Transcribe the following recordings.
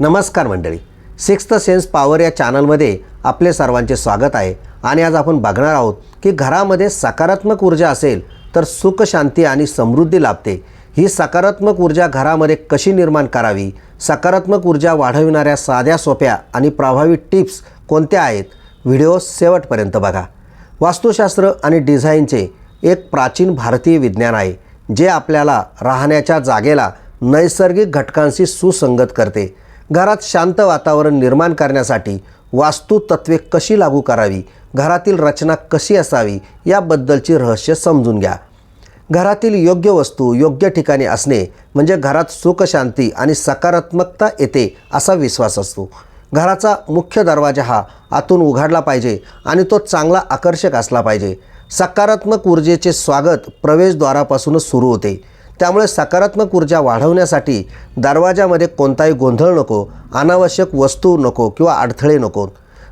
नमस्कार मंडळी. Sixth sense power या चॅनलमध्ये आपले सर्वांचे स्वागत आहे. आणि आज आपण बघणार आहोत की घरामध्ये सकारात्मक ऊर्जा असेल तर सुख शांती आणि समृद्धी लाभते. ही सकारात्मक ऊर्जा घरामध्ये कशी निर्माण करावी? सकारात्मक ऊर्जा वाढविणाऱ्या साध्या सोप्या आणि प्रभावी टिप्स कोणत्या आहेत? व्हिडिओ शेवटपर्यंत बघा. वास्तुशास्त्र आणि डिझाईनचे एक प्राचीन भारतीय विज्ञान आहे जे आपल्याला राहण्याच्या जागेला नैसर्गिक घटकांशी सुसंगत करते. घरात शांत वातावरण निर्माण करण्यासाठी वास्तू तत्वे कशी लागू करावी घरातील रचना कशी असावी याबद्दलची रहस्य समजून घ्या. घरातील योग्य वस्तू योग्य ठिकाणी असणे म्हणजे घरात सुखशांती आणि सकारात्मकता येते असा विश्वास असतो. घराचा मुख्य दरवाजा हा आतून उघडला पाहिजे आणि तो चांगला आकर्षक असला पाहिजे. सकारात्मक ऊर्जेचे स्वागत प्रवेशद्वारापासूनच सुरू होते. त्यामुळे सकारात्मक ऊर्जा वाढवण्यासाठी दरवाजामध्ये कोणताही गोंधळ नको अनावश्यक वस्तू नको किंवा अडथळे नको.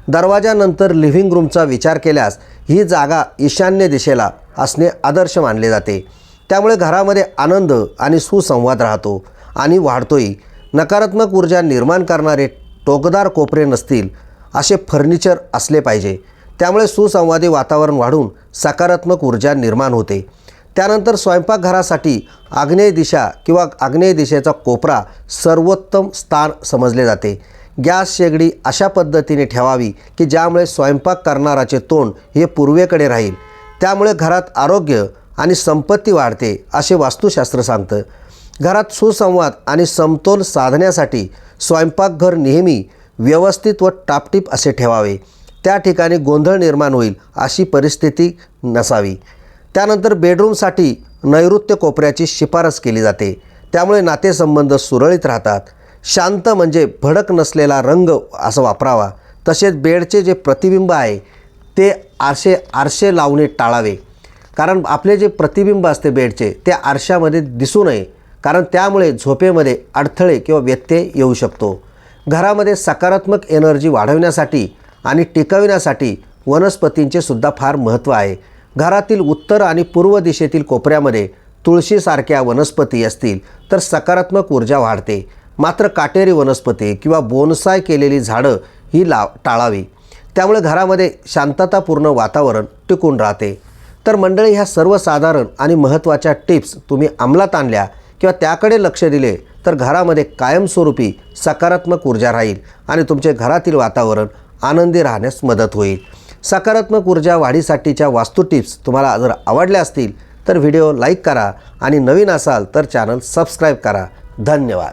दरवाजानंतर लिव्हिंग रूमचा विचार केल्यास ही जागा ईशान्य दिशेला असणे आदर्श मानले जाते. त्यामुळे घरामध्ये आनंद आणि सुसंवाद राहतो आणि वाढतोही. नकारात्मक ऊर्जा निर्माण करणारे टोकदार कोपरे नसतील असे फर्निचर असले पाहिजे. त्यामुळे सुसंवादी वातावरण वाढून सकारात्मक ऊर्जा निर्माण होते. त्यानंतर स्वयंपाकघरासाठी आग्नेय दिशा किंवा आग्नेय दिशेचा कोपरा सर्वोत्तम स्थान समजले जाते. गॅस शेगडी अशा पद्धतीने ठेवावी की ज्यामुळे स्वयंपाक करणाराचे तोंड हे पूर्वेकडे राहील. त्यामुळे घरात आरोग्य आणि संपत्ती वाढते असे वास्तुशास्त्र सांगतं. घरात सुसंवाद आणि समतोल साधण्यासाठी स्वयंपाकघर नेहमी व्यवस्थित व टापटीप असे ठेवावे. त्या ठिकाणी गोंधळ निर्माण होईल अशी परिस्थिती नसावी. त्यानंतर बेडरूमसाठी नैऋत्य कोपऱ्याची शिफारस केली जाते. त्यामुळे नातेसंबंध सुरळीत राहतात. शांत म्हणजे भडक नसलेला रंग असं वापरावा. तसेच बेडचे जे प्रतिबिंब आहे ते आरसे आरसे लावणे टाळावे. कारण आपले जे प्रतिबिंब असते बेडचे ते आरशामध्ये दिसू नये. कारण त्यामुळे झोपेमध्ये अडथळे किंवा व्यत्यय येऊ शकतो. घरामध्ये सकारात्मक एनर्जी वाढवण्यासाठी आणि टिकविण्यासाठी वनस्पतींचे सुद्धा फार महत्त्व आहे. घरातील उत्तर आणि पूर्व दिशेतील कोपऱ्यामध्ये तुळशीसारख्या वनस्पती असतील तर सकारात्मक ऊर्जा वाढते. मात्र काटेरी वनस्पती किंवा बोनसाय केलेली झाडं ही लाव टाळावी. त्यामुळे घरामध्ये शांततापूर्ण वातावरण टिकून राहते. तर मंडळी ह्या सर्वसाधारण आणि महत्त्वाच्या टिप्स तुम्ही अंमलात आणल्या किंवा त्याकडे लक्ष दिले तर घरामध्ये कायमस्वरूपी सकारात्मक ऊर्जा राहील आणि तुमचे घरातील वातावरण आनंदी राहण्यास मदत होईल. सकारात्मक ऊर्जा वाढीसाठीच्या वास्तू टिप्स तुम्हाला जर आवडल्या असतील तर व्हिडिओ लाईक करा आणि नवीन असाल तर चॅनल सबस्क्राईब करा. धन्यवाद.